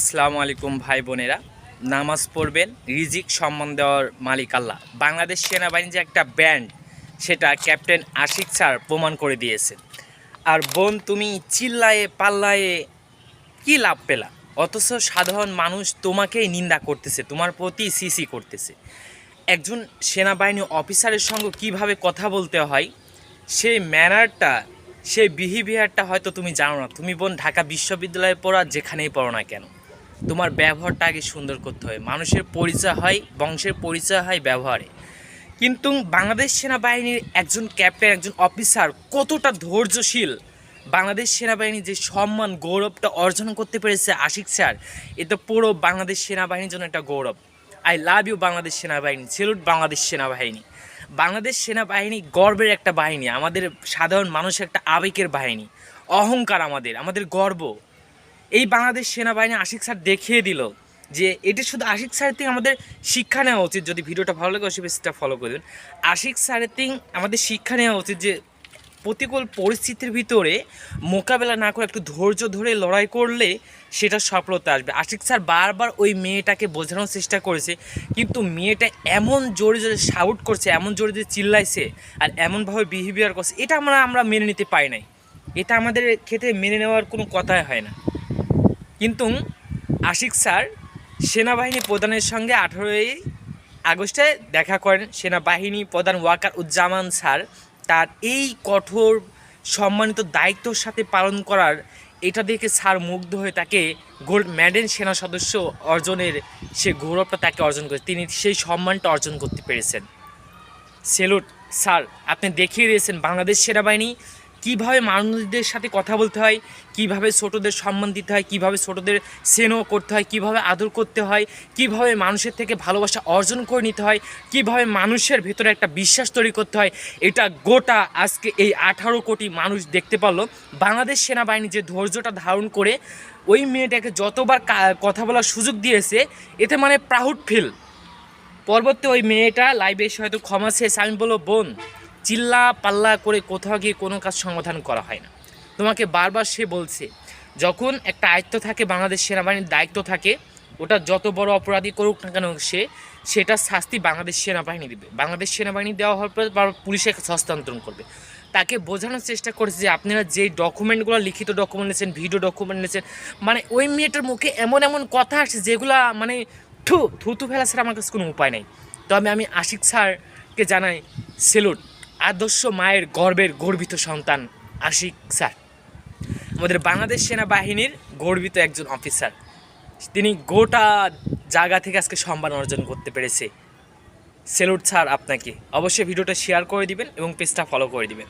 আসসালামু আলাইকুম ভাই বোনেরা। নামাজ পড়বেন, রিজিক সম্মান দেওয়ার মালিক আল্লাহ। বাংলাদেশ সেনাবাহিনী যে একটা ব্যান্ড, সেটা ক্যাপ্টেন আশিক স্যার প্রমাণ করে দিয়েছে। আর বোন, তুমি চিল্লায়ে পাল্লায়ে কি লাভ পেলা? অথচ সাধারণ মানুষ তোমাকেই নিন্দা করতেছে, তোমার প্রতি সিসি করতেছে। একজন সেনাবাহিনী অফিসারের সঙ্গে কীভাবে কথা বলতে হয়, সেই ম্যানারটা, সেই বিহেভিয়ারটা হয়তো তুমি জানো না। তুমি বোন, ঢাকা বিশ্ববিদ্যালয়ে পড়া, যেখানেই পড়ো না কেন। তোমার ব্যবহারটা আগে সুন্দর করতে হয়। মানুষের পরিচয় হয়, বংশের পরিচয় হয় ব্যবহারে। কিন্তু বাংলাদেশ সেনাবাহিনীর একজন ক্যাপ্টেন, একজন অফিসার কতটা ধৈর্যশীল? বাংলাদেশ সেনাবাহিনী যে সম্মান, গৌরবটা অর্জন করতে পেরেছে আশিক স্যার, এ তো পুরো বাংলাদেশ সেনাবাহিনীর জন্য একটা গৌরব। আই লাভ ইউ বাংলাদেশ সেনাবাহিনী, সেলুট বাংলাদেশ সেনাবাহিনী। বাংলাদেশ সেনাবাহিনী গর্বের একটা বাহিনী, আমাদের সাধারণ মানুষের একটা আবেগের বাহিনী। অহংকার আমাদের আমাদের গর্ব। এই বাংলাদেশ সেনাবাহিনী আশিক স্যার দেখিয়ে দিল যে এটি শুধু আশিক স্যারের থেকে আমাদের শিক্ষা নেওয়া উচিত, যদি ভিডিওটা ভালো লাগে অবশ্যই পেজটা ফলো করে দেবেন। আশিক স্যারের থেকে আমাদের শিক্ষা নেওয়া উচিত যে প্রতিকূল পরিস্থিতির ভিতরে মোকাবেলা না করে একটু ধৈর্য ধরে লড়াই করলে সেটা সফলতা আসবে। আশিক স্যার বারবার ওই মেয়েটাকে বোঝানোর চেষ্টা করেছে, কিন্তু মেয়েটা এমন জোরে জোরে শাউট করছে, এমন জোরে জোরে চিল্লাইছে আর এমনভাবে বিহেভিয়ার করছে, এটা আমরা আমরা মেনে নিতে পারি নাই। এটা আমাদের ক্ষেত্রে মেনে নেওয়ার কোনো কথাই হয় না। কিন্তু আশিক স্যার সেনাবাহিনী প্রধানের সঙ্গে আঠেরোই আগস্টে দেখা করেন। সেনাবাহিনী প্রধান ওয়াকার উজ্জামান স্যার, তার এই কঠোর, সম্মানিত দায়িত্বর সাথে পালন করার, এটা দেখে স্যার মুগ্ধ হয়ে তাকে গোল্ড মেডেল সেনা সদস্য অর্জনের সে গৌরবটা তাকে অর্জন করে, তিনি সেই সম্মানটা অর্জন করতে পেরেছেন। সেলুট স্যার, আপনি দেখিয়ে দিয়েছেন বাংলাদেশ সেনাবাহিনী কীভাবে মানুষদের সাথে কথা বলতে হয়, কীভাবে ছোটদের সম্মান দিতে হয়, কীভাবে ছোটদের স্নেহ করতে হয়, কীভাবে আদর করতে হয়, কীভাবে মানুষের থেকে ভালোবাসা অর্জন করে নিতে হয়, কীভাবে মানুষের ভেতরে একটা বিশ্বাস তৈরি করতে হয়, এটা গোটা আজকে এই আঠারো কোটি মানুষ দেখতে পারল। বাংলাদেশ সেনাবাহিনী যে ধৈর্যটা ধারণ করে ওই মেয়েটাকে যতবার কথা বলার সুযোগ দিয়েছে, এতে মানে প্রাউড ফিল পরবর্তী ওই মেয়েটা লাইভে এসে হয়তো ক্ষমা শেষ আমি বলব, বোন চিল্লা পাল্লা করে কোথাও গিয়ে কোনো কাজ সমাধান করা হয় না। তোমাকে বারবার সে বলছে, যখন একটা আয়ত্ত থাকে, বাংলাদেশ সেনাবাহিনীর দায়িত্ব থাকে, ওটা যত বড় অপরাধী করুক না কেন সে, সেটা শাস্তি বাংলাদেশ সেনাবাহিনী দেবে। বাংলাদেশ সেনাবাহিনী দেওয়া হওয়ার পর কাছে হস্তান্তরণ করবে। তাকে বোঝানোর চেষ্টা করেছে যে আপনারা যে ডকুমেন্টগুলো, লিখিত ডকুমেন্ট নিয়েছেন, ভিডিও ডকুমেন্ট নিয়েছেন মানে ওই মেয়েটার মুখে এমন এমন কথা আসছে যেগুলা মানে থু থুতু ফেলা ছাড়া আমার কাছে কোনো উপায় নেই। তবে আমি আশিক স্যারকে জানাই, সেলুট। আদর্শ মায়ের গর্বের গর্বিত সন্তান আশিক স্যার। আমাদের বাংলাদেশ সেনাবাহিনীর গর্বিত একজন অফিসার। তিনি গোটা জায়গা থেকে আজকে সম্মান অর্জন করতে পেরেছে। সেলুট স্যার আপনাকে। অবশ্যই ভিডিওটা শেয়ার করে দিবেন এবং পেজটা ফলো করে দিবেন।